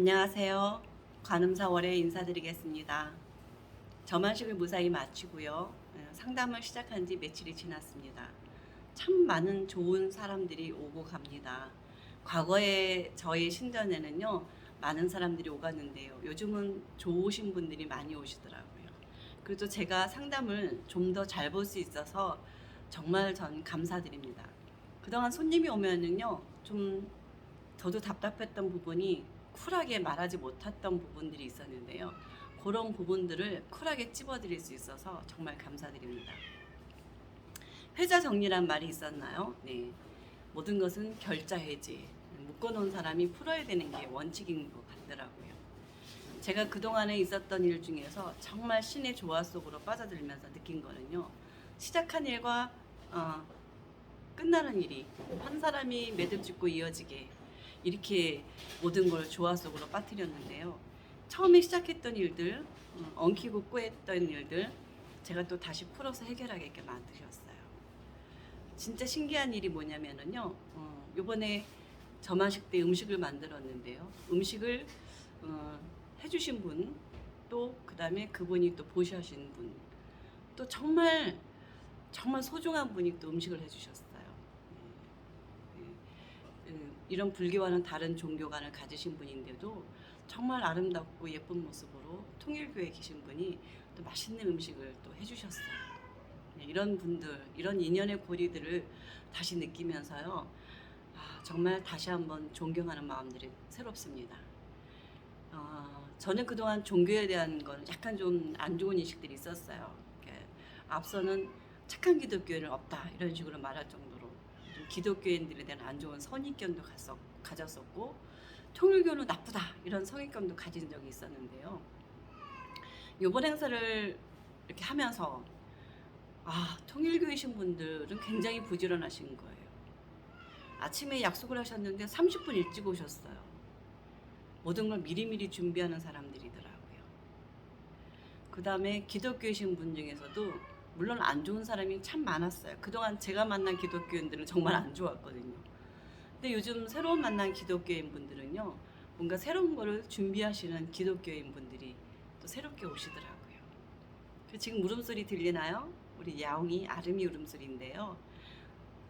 안녕하세요. 관음사월에 인사드리겠습니다. 저만식을 무사히 마치고요. 예, 상담을 시작한 지 며칠이 지났습니다. 참 많은 좋은 사람들이 오고 갑니다. 과거에 저희 신전에는요, 많은 사람들이 오갔는데요. 요즘은 좋으신 분들이 많이 오시더라고요. 그래도 제가 상담을 좀 더 잘 볼 수 있어서 정말 전 감사드립니다. 그동안 손님이 오면은요, 좀 저도 답답했던 부분이 쿨하게 말하지 못했던 부분들이 있었는데요. 그런 부분들을 쿨하게 찝어드릴 수 있어서 정말 감사드립니다. 회자 정리란 말이 있었나요? 네. 모든 것은 결자 해지. 묶어놓은 사람이 풀어야 되는 게 원칙인 것 같더라고요. 제가 그동안에 있었던 일 중에서 정말 신의 조화 속으로 빠져들면서 느낀 거는요. 시작한 일과 어, 끝나는 일이 한 사람이 매듭 짓고 이어지게 이렇게 모든 걸 조화 속으로 빠뜨렸는데요. 처음에 시작했던 일들, 어, 엉키고 꼬했던 일들, 제가 또 다시 풀어서 해결하게 만드셨어요. 진짜 신기한 일이 뭐냐면은요, 어, 요번에 저만식 때 음식을 만들었는데요. 음식을 어, 해주신 분, 또 그 다음에 그분이 또 보셔신 분, 또 정말 정말 소중한 분이 또 음식을 해주셨어요. 음, 이런 불교와는 다른 종교관을 가지신 분인데도 정말 아름답고 예쁜 모습으로 통일교에 계신 분이 또 맛있는 음식을 또 해주셨어요. 네, 이런 분들, 이런 인연의 고리들을 다시 느끼면서요. 아, 정말 다시 한번 존경하는 마음들이 새롭습니다. 어, 저는 그동안 종교에 대한 건 약간 좀 안 좋은 인식들이 있었어요. 앞서는 착한 기독교인은 없다 이런 식으로 말할 정도로 좀 기독교인들에 대한 안 좋은 선입견도 갔었, 가졌었고 통일교는 나쁘다 이런 선입견도 가진 적이 있었는데요. 이번 행사를 이렇게 하면서 아 통일교이신 분들은 굉장히 부지런하신 거예요. 아침에 약속을 하셨는데 30분 일찍 오셨어요. 모든 걸 미리미리 준비하는 사람들이더라고요. 그 다음에 기독교이신 분 중에서도 물론 안 좋은 사람이 참 많았어요. 그동안 제가 만난 기독교인들은 정말 안 좋았거든요. 근데 요즘 새로운 만난 기독교인 분들은요, 뭔가 새로운 거를 준비하시는 기독교인 분들이 또 새롭게 오시더라고요. 그 지금 울음소리 들리나요? 우리 야옹이 아름이 울음소리인데요.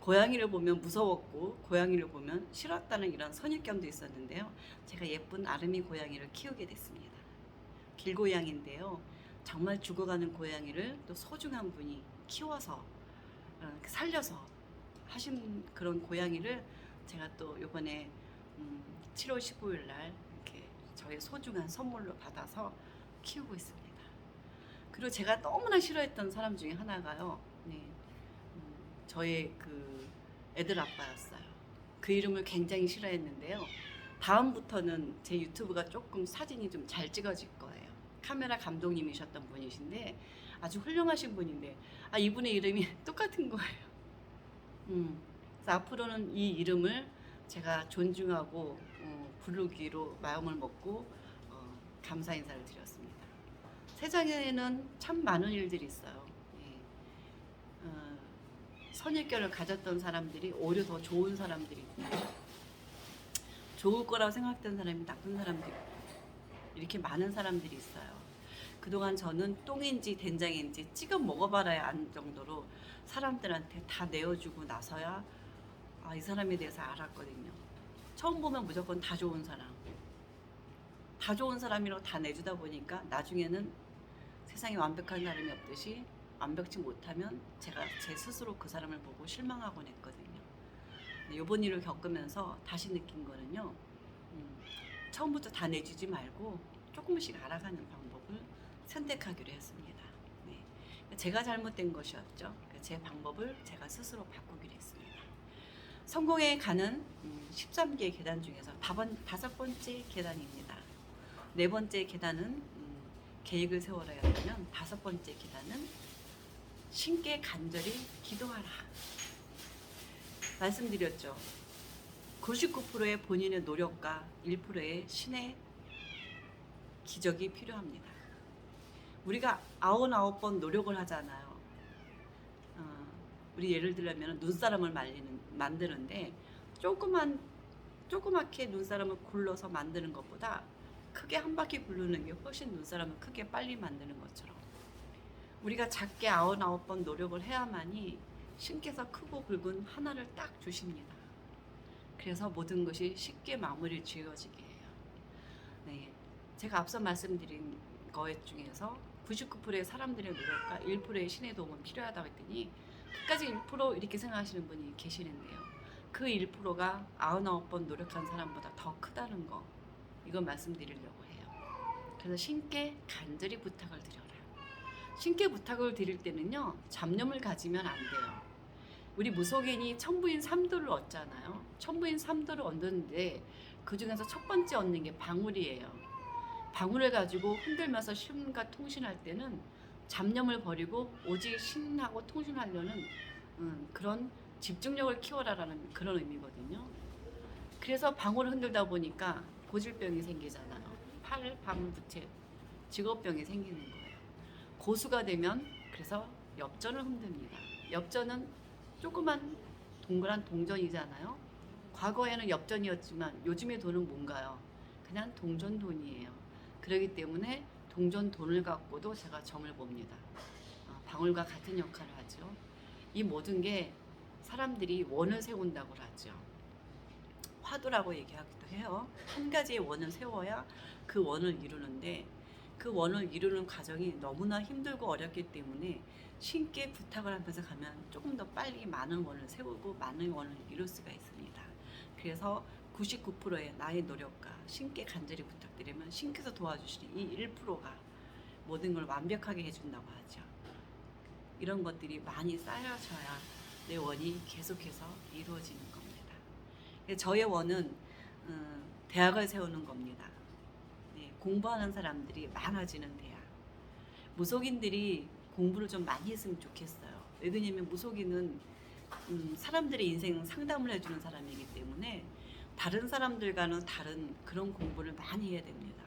고양이를 보면 무서웠고 고양이를 보면 싫었다는 이런 선입견도 있었는데요. 제가 예쁜 아름이 고양이를 키우게 됐습니다. 길고양인데요. 정말 죽어가는 고양이를 또 소중한 분이 키워서 어, 살려서 하신 그런 고양이를 제가 또 이번에 음, 7월 15일 날 이렇게 저의 소중한 선물로 받아서 키우고 있습니다. 그리고 제가 너무나 싫어했던 사람 중에 하나가요. 네, 음, 저의 그 애들 아빠였어요. 그 이름을 굉장히 싫어했는데요. 다음부터는 제 유튜브가 조금 사진이 좀잘 거예요. 카메라 감독님이셨던 분이신데 아주 훌륭하신 분인데 아 이분의 이름이 똑같은 거예요. 음, 그래서 앞으로는 이 이름을 제가 존중하고 어, 부르기로 마음을 먹고 어, 감사 인사를 드렸습니다. 세상에는 참 많은 일들이 있어요. 예. 어, 선입견을 가졌던 사람들이 오히려 더 좋은 사람들이 있고 좋을 거라고 생각했던 사람이 나쁜 사람들이 있고 이렇게 많은 사람들이 있어요. 그동안 저는 똥인지 된장인지 찍어 먹어봐야 안 정도로 사람들한테 다 내어주고 나서야 아, 이 사람에 대해서 알았거든요. 처음 보면 무조건 다 좋은 사람. 다 좋은 사람이라고 다 내주다 보니까 나중에는 세상에 완벽한 사람이 없듯이 완벽치 못하면 제가 제 스스로 그 사람을 보고 실망하곤 했거든요. 이번 일을 겪으면서 다시 느낀 거는요. 음, 처음부터 다 내주지 말고 조금씩 알아가는 방법을 선택하기로 했습니다. 네. 제가 잘못된 것이었죠. 제 방법을 제가 스스로 바꾸기로 했습니다. 성공에 가는 13개의 계단 중에서 다섯 번째 계단입니다. 네 번째 계단은 음, 계획을 세워야 하면 다섯 번째 계단은 신께 간절히 기도하라. 말씀드렸죠. 99%의 본인의 노력과 1%의 신의 기적이 필요합니다. 우리가 아흔아홉 번 노력을 하잖아요. 어, 우리 예를 들면 눈사람을 말리는 만드는데 조그만 조그맣게 눈사람을 굴러서 만드는 것보다 크게 한 바퀴 굴르는 게 훨씬 눈사람을 크게 빨리 만드는 것처럼 우리가 작게 아흔아홉 번 노력을 해야만이 신께서 크고 굵은 하나를 딱 주십니다. 그래서 모든 것이 쉽게 마무리 지어지게 해요. 네, 제가 앞서 말씀드린 것 중에서 99%의 사람들의 노력과 1%의 신의 도움은 필요하다고 했더니 끝까지 1% 이렇게 생각하시는 분이 계시는데요. 그 1%가 99번 노력한 사람보다 더 크다는 거 이건 말씀드리려고 해요. 그래서 신께 간절히 부탁을 드려라. 신께 부탁을 드릴 때는요. 잡념을 가지면 안 돼요. 우리 무속인이 천부인 삼도를 얻잖아요. 천부인 삼도를 얻는데 그 중에서 첫 번째 얻는 게 방울이에요. 방울을 가지고 흔들면서 신과 통신할 때는 잡념을 버리고 오직 신하고 통신하려는 음, 그런 집중력을 키워라라는 그런 의미거든요. 그래서 방울을 흔들다 보니까 고질병이 생기잖아요. 팔, 방울, 부채, 직업병이 생기는 거예요. 고수가 되면 그래서 엽전을 흔듭니다. 엽전은 조그만 동그란 동전이잖아요. 과거에는 엽전이었지만 요즘의 돈은 뭔가요? 그냥 동전 돈이에요. 그렇기 때문에 동전 돈을 갖고도 제가 점을 봅니다. 어, 방울과 같은 역할을 하죠. 이 모든 게 사람들이 원을 세운다고 하죠. 화두라고 얘기하기도 해요. 한 가지의 원을 세워야 그 원을 이루는데 그 원을 이루는 과정이 너무나 힘들고 어렵기 때문에 신께 부탁을 하면서 가면 조금 더 빨리 많은 원을 세우고 많은 원을 이룰 수가 있습니다. 그래서 99%의 나의 노력과 신께 간절히 부탁드리면 신께서 도와주시는 이 1%가 모든 걸 완벽하게 해준다고 하죠. 이런 것들이 많이 쌓여져야 내 원이 계속해서 이루어지는 겁니다. 저의 원은 음, 대학을 세우는 겁니다. 네, 공부하는 사람들이 많아지는 대학. 무속인들이 공부를 좀 많이 했으면 좋겠어요. 왜 그러냐면 무속인은 음, 사람들의 인생 상담을 해주는 사람이기 때문에 다른 사람들과는 다른 그런 공부를 많이 해야 됩니다.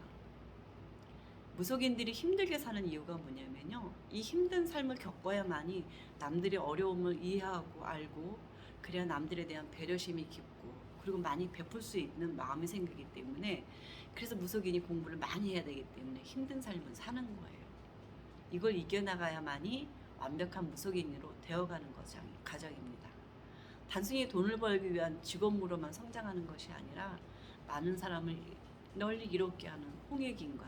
무속인들이 힘들게 사는 이유가 뭐냐면요. 이 힘든 삶을 겪어야만이 남들의 어려움을 이해하고 알고 그래야 남들에 대한 배려심이 깊고 그리고 많이 베풀 수 있는 마음이 생기기 때문에 그래서 무속인이 공부를 많이 해야 되기 때문에 힘든 삶을 사는 거예요. 이걸 이겨나가야만이 완벽한 무속인으로 되어가는 과정입니다. 단순히 돈을 벌기 위한 직업으로만 성장하는 것이 아니라 많은 사람을 널리 이롭게 하는 홍익인과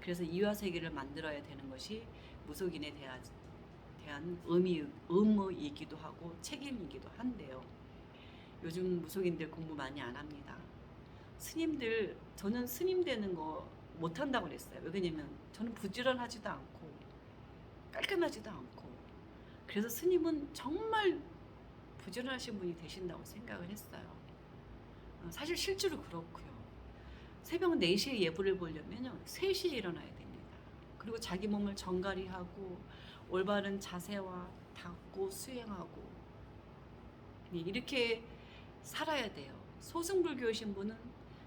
그래서 이화 세계를 만들어야 되는 것이 무속인에 대한, 대한 의미, 의무이기도 하고 책임이기도 한데요. 요즘 무속인들 공부 많이 안 합니다. 스님들 저는 스님 되는 거 못 한다고 그랬어요. 왜 그러냐면 저는 부지런하지도 않고 깔끔하지도 않고 그래서 스님은 정말 부지런하신 분이 되신다고 생각을 했어요. 어, 사실 실제로 그렇고요. 새벽 4시에 예불을 보려면요. 3시에 일어나야 됩니다. 그리고 자기 몸을 정갈이하고 올바른 자세와 닦고 수행하고 네, 이렇게 살아야 돼요. 소승불교이신 분은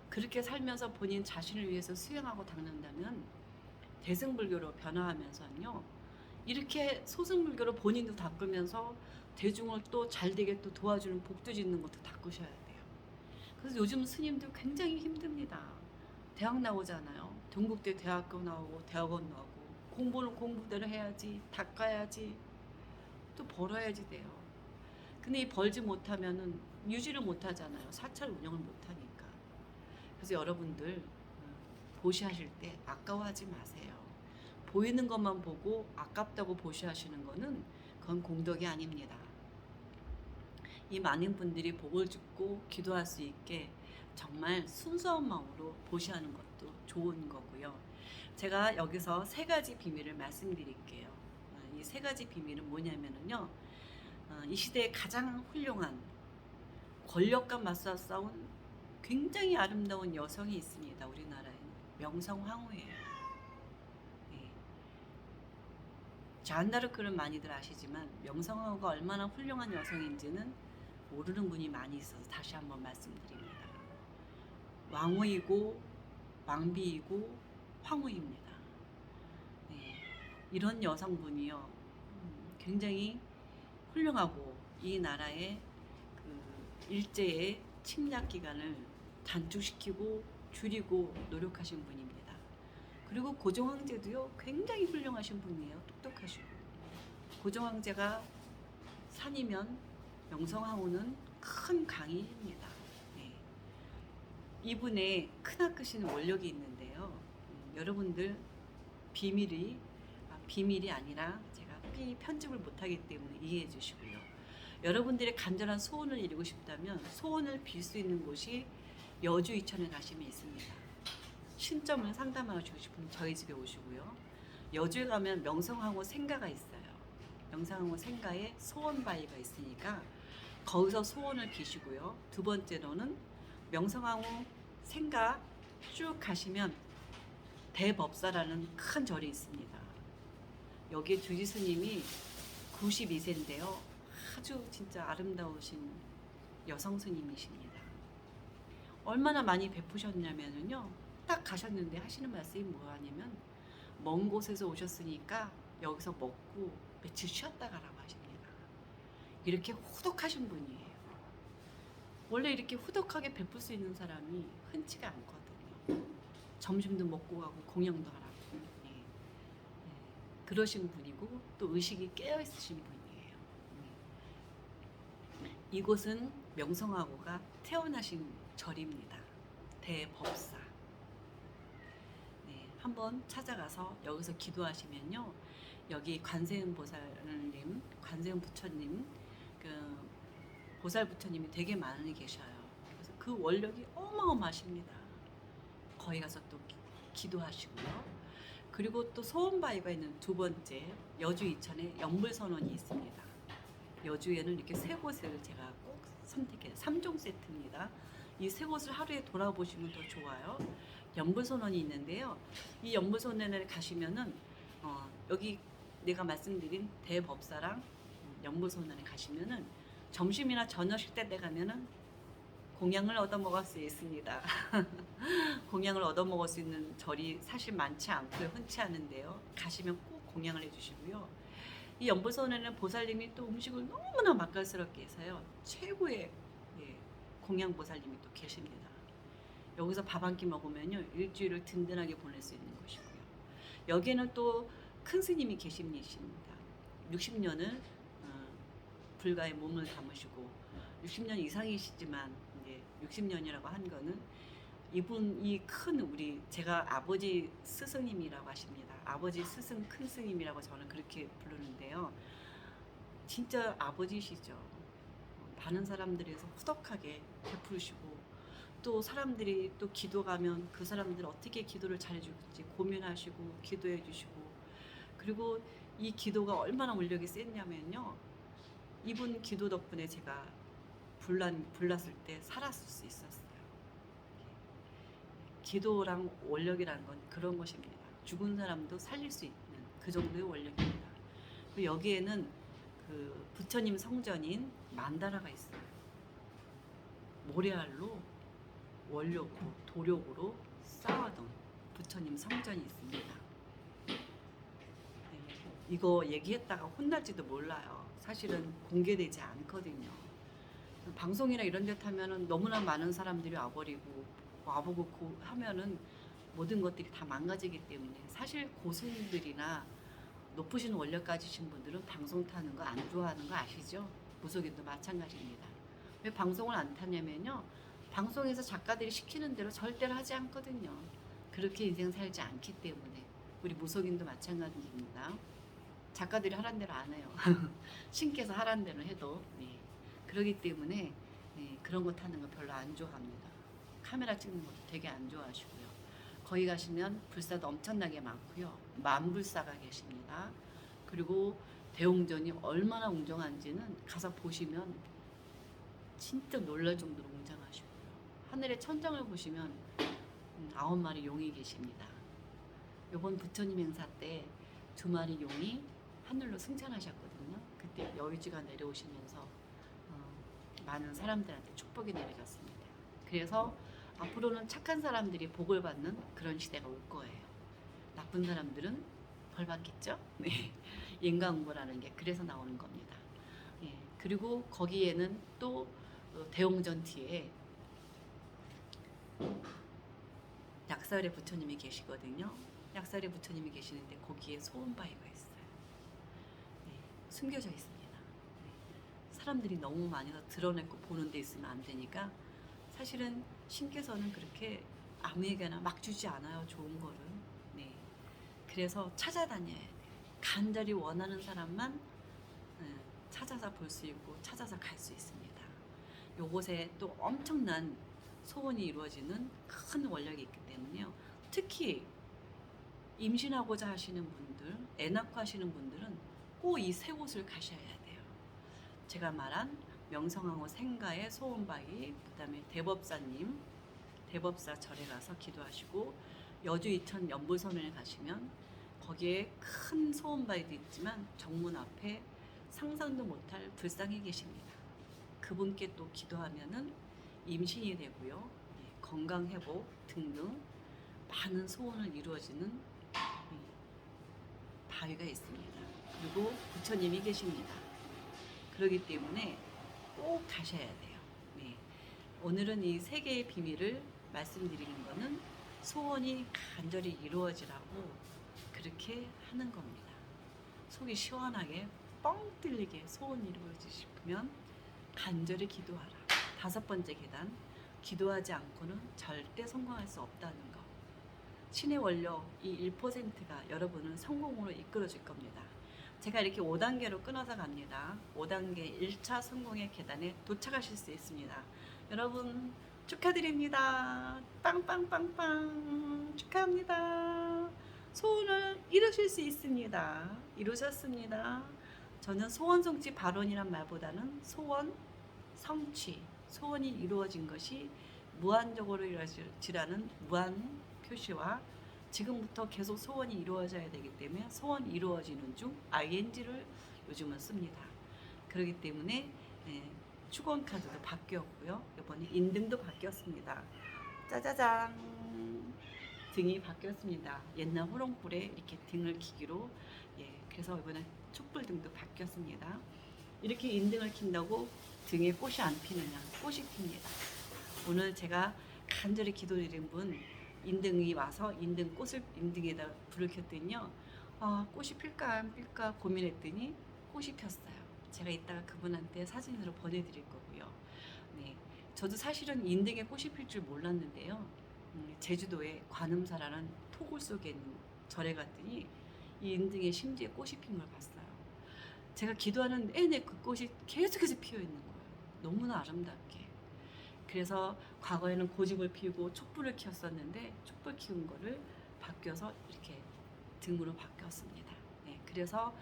그렇게 살면서 본인 자신을 위해서 수행하고 닦는다면 대승불교로 변화하면서요. 이렇게 소승불교로 본인도 닦으면서 대중을 또 잘 되게 또 도와주는 복도 짓는 것도 닦으셔야 돼요. 그래서 요즘 스님들 굉장히 힘듭니다. 대학 나오잖아요. 동국대 대학교 나오고 대학원 나오고 공부는 공부대로 해야지 닦아야지 또 벌어야지 돼요. 근데 이 벌지 못하면은 유지를 못하잖아요. 사찰 운영을 못하니까. 그래서 여러분들 음, 보시하실 때 아까워하지 마세요. 보이는 것만 보고 아깝다고 보시하시는 거는 그건 공덕이 아닙니다. 이 많은 분들이 복을 죽고 기도할 수 있게 정말 순수한 마음으로 보시하는 것도 좋은 거고요. 제가 여기서 세 가지 비밀을 말씀드릴게요. 이 세 가지 비밀은 뭐냐면은요. 어, 이 시대에 가장 훌륭한 권력과 맞서 싸운 굉장히 아름다운 여성이 있습니다. 우리나라에 명성황후예요. 네. 잔다르크를 많이들 아시지만 명성황후가 얼마나 훌륭한 여성인지는 모르는 분이 많이 있어서 다시 한번 말씀드립니다. 왕후이고 왕비이고 황후입니다. 네. 이런 여성분이요 음, 굉장히 훌륭하고 이 나라의 그 일제의 침략 기간을 단축시키고 줄이고 노력하신 분입니다. 그리고 고종 황제도요 굉장히 훌륭하신 분이에요. 똑똑하시고 고종 황제가 산이면 명성황후는 큰 강이입니다. 네. 이분의 크나크신 원력이 있는데요. 음, 여러분들 비밀이 아, 비밀이 아니라 제가 삐 편집을 못하기 때문에 이해해 주시고요. 여러분들의 간절한 소원을 이루고 싶다면 소원을 빌 수 있는 곳이 여주 이천에 가시면 있습니다. 신점을 상담하고 싶으면 저희 집에 오시고요. 여주에 가면 명성황후 생가가 있어요. 명성황후 생가에 소원 바위가 있으니까 거기서 소원을 비시고요. 두 번째로는 명성황후 생가 쭉 가시면 대법사라는 큰 절이 있습니다. 여기에 주지 스님이 92세인데요. 아주 진짜 아름다우신 여성 스님이십니다. 얼마나 많이 베푸셨냐면요. 딱 가셨는데 하시는 말씀이 뭐냐면 먼 곳에서 오셨으니까 여기서 먹고 며칠 쉬었다 가라고 하십니다. 이렇게 후덕하신 분이에요. 원래 이렇게 후덕하게 베풀 수 있는 사람이 흔치가 않거든요. 점심도 먹고 가고 공양도 하라고. 예. 예. 그러신 분이고 또 의식이 깨어 있으신 분이에요. 예. 이곳은 명성하고가 태어나신 절입니다. 대법사. 네, 한번 찾아가서 여기서 기도하시면요. 여기 관세음 보살님, 관세음 부처님, 그 보살 부처님이 되게 많이 계셔요. 그래서 그 원력이 어마어마하십니다. 거기 가서 또 기- 기도하시고요. 그리고 또 소원바위가 있는 두 번째 여주 이천에 연불선원이 있습니다. 여주에는 이렇게 세 곳을 제가 꼭 선택해요. 3종 세트입니다. 이 세 곳을 하루에 돌아보시면 더 좋아요. 연불선원이 있는데요. 이 연불선원에 가시면은 어, 여기 내가 말씀드린 대법사랑 연불선원에 가시면은 점심이나 저녁 식대 때 가면은 공양을 얻어 먹을 수 있습니다. 공양을 얻어 먹을 수 있는 절이 사실 많지 않고요. 흔치 않은데요. 가시면 꼭 공양을 해주시고요. 이 연불선에는 보살님이 또 음식을 너무나 맛깔스럽게 해서요. 최고의 예, 공양 보살님이 또 계십니다. 여기서 밥 한 끼 먹으면요. 일주일을 든든하게 보낼 수 있는 곳이고요. 여기에는 또 큰 스님이 계십니다. 60년을 어, 불가에 몸을 담으시고 60년 이상이시지만 이제 60년이라고 한 거는 이분 이 큰 우리 제가 아버지 스승님이라고 하십니다. 아버지 스승 큰 스님이라고 저는 그렇게 부르는데요. 진짜 아버지시죠. 많은 사람들에서 후덕하게 베푸시고 또 사람들이 또 기도 가면 그 사람들 어떻게 기도를 잘해줄지 고민하시고 기도해 주시고 그리고 이 기도가 얼마나 원력이 셌냐면요. 이분 기도 덕분에 제가 불난 불났을 때 살았을 수 있었어요. 기도랑 원력이라는 건 그런 것입니다. 죽은 사람도 살릴 수 있는 그 정도의 원력입니다. 여기에는 그 부처님 성전인 만다라가 있어요. 모래알로 원력으로 도력으로 쌓아둔 부처님 성전이 있습니다. 네, 이거 얘기했다가 혼날지도 몰라요. 사실은 공개되지 않거든요. 방송이나 이런 데 타면은 너무나 많은 사람들이 와버리고 와보고 고 하면은 모든 것들이 다 망가지기 때문에 사실 고수님들이나 높으신 원력 가지신 분들은 방송 타는 거 안 좋아하는 거 아시죠? 무속인도 마찬가지입니다. 왜 방송을 안 타냐면요. 방송에서 작가들이 시키는 대로 절대로 하지 않거든요. 그렇게 인생 살지 않기 때문에 우리 무속인도 마찬가지입니다. 작가들이 하란 대로 안 해요. 신께서 하란 대로 해도 네. 그러기 때문에 네, 그런 거 타는 거 별로 안 좋아합니다. 카메라 찍는 것도 되게 안 좋아하시고요. 거기 가시면 불사도 엄청나게 많고요. 만불사가 계십니다. 그리고 대웅전이 얼마나 웅장한지는 가서 보시면 진짜 놀랄 정도로 웅장하시고요. 하늘의 천장을 보시면 음, 아홉 마리 용이 계십니다. 이번 부처님 행사 때 두 마리 용이 하늘로 승천하셨거든요. 그때 여의주가 내려오시면서 어, 많은 사람들한테 축복이 내려졌습니다. 그래서 앞으로는 착한 사람들이 복을 받는 그런 시대가 올 거예요. 나쁜 사람들은 벌 받겠죠? 네. 인과응보라는 게 그래서 나오는 겁니다. 예. 그리고 거기에는 또 어, 대웅전 뒤에 약사을의 부처님이 계시거든요. 약살의 부처님이 계시는데 거기에 소원바위가 있어요. 네, 숨겨져 있습니다. 네, 사람들이 너무 많이 더 드러내고 보는 데 있으면 안 되니까 사실은 신께서는 그렇게 아무에게나 막 주지 않아요. 좋은 거를. 네. 그래서 찾아다녀야 돼요. 간절히 원하는 사람만 네, 찾아서 볼 수 있고 찾아서 갈 수 있습니다. 요곳에 또 엄청난 소원이 이루어지는 큰 원력이 있기 때문에요. 특히 임신하고자 하시는 분들, 애 낳고 하시는 분들은 꼭 이 세 곳을 가셔야 돼요. 제가 말한 명성황후 생가의 소원바위, 그다음에 대법사님, 대법사 절에 가서 기도하시고 여주 이천 연불선을 가시면 거기에 큰 소원바위도 있지만 정문 앞에 상상도 못할 불상이 계십니다. 그분께 또 기도하면은 임신이 되고요, 예, 건강 회복 등등 많은 소원을 이루어지는 이 바위가 있습니다. 그리고 부처님이 계십니다. 그렇기 때문에 꼭 가셔야 돼요. 네. 오늘은 이 세 개의 비밀을 말씀드리는 거는 소원이 간절히 이루어지라고 그렇게 하는 겁니다. 속이 시원하게 뻥 뚫리게 소원이 이루어지고 싶으면 간절히 기도하라. 다섯 번째 계단, 기도하지 않고는 절대 성공할 수 없다는 거. 신의 원력 이 1%가 여러분을 성공으로 이끌어 줄 겁니다. 제가 이렇게 5단계로 끊어서 갑니다. 5단계 1차 성공의 계단에 도착하실 수 있습니다. 여러분 축하드립니다. 빵빵빵빵 축하합니다. 소원을 이루실 수 있습니다. 이루셨습니다. 저는 소원 성취 발언이란 말보다는 소원 성취, 소원이 이루어진 것이 무한적으로 이루어지라는 무한 표시와 지금부터 계속 소원이 이루어져야 되기 때문에 소원 이루어지는 중 ing를 요즘은 씁니다. 그렇기 때문에 예, 축원 카드도 바뀌었고요. 이번에 인등도 바뀌었습니다. 짜자잔 등이 바뀌었습니다. 옛날 호롱불에 이렇게 등을 키기로 예, 그래서 이번에 촛불 등도 바뀌었습니다. 이렇게 인등을 킨다고 등에 꽃이 안 피느냐? 꽃이 핍니다. 오늘 제가 간절히 기도드린 분 인등이 와서 인등 꽃을 인등에다 불을 켰더니요. 아, 꽃이 필까 안 필까 고민했더니 꽃이 폈어요. 제가 이따가 그분한테 사진으로 보내드릴 거고요. 네, 저도 사실은 인등에 꽃이 필 줄 몰랐는데요. 음, 제주도에 관음사라는 토굴 속에 있는 절에 갔더니 이 인등에 심지어 꽃이 핀 걸 봤어요. 제가 기도하는 내내 그 꽃이 계속해서 피어 있는 거예요. 너무나 아름답게. 그래서 과거에는 고집을 피우고 촛불을 키웠었는데 촛불 키운 거를 바뀌어서 이렇게 등으로 바뀌었습니다. 네, 그래서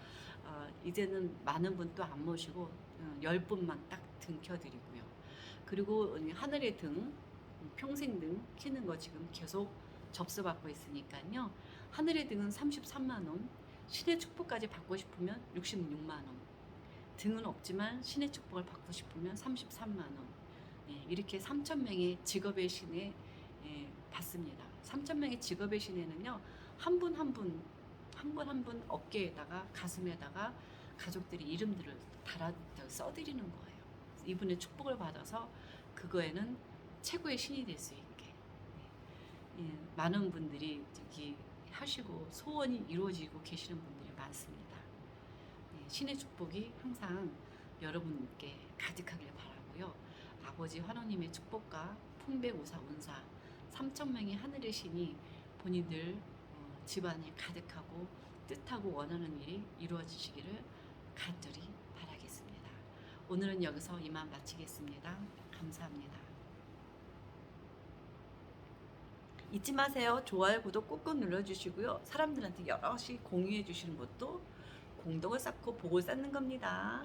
어, 이제는 많은 분 또 안 모시고 어, 열 분만 딱 등 켜드리고요. 그리고 하늘의 등, 평생 등 키는 거 지금 계속 접수받고 있으니까요. 하늘의 등은 33만 원, 신의 축복까지 받고 싶으면 66만 원. 등은 없지만 신의 축복을 받고 싶으면 33만 원. 네, 이렇게 3천 명의 직업의 신에 예, 받습니다. 3천 명의 직업의 신에는요 한 분 한 분 한 분 한 분 어깨에다가 가슴에다가 가족들이 이름들을 달아 써드리는 거예요. 이분의 축복을 받아서 그거에는 최고의 신이 될 수 있게 예, 예, 많은 분들이 저기 하시고 소원이 이루어지고 계시는 분들이 많습니다. 예, 신의 축복이 항상 여러분께 가득하길 바라고요. 아버지 하나님의 축복과 풍배우사 운사 삼천 명의 하늘의 신이 본인들 어, 집안에 가득하고 뜻하고 원하는 일이 이루어지시기를 간절히 바라겠습니다. 오늘은 여기서 이만 마치겠습니다. 감사합니다. 잊지 마세요. 좋아요, 구독 꼭꼭 눌러주시고요. 사람들한테 여럿이 공유해 주시는 것도 공덕을 쌓고 복을 쌓는 겁니다.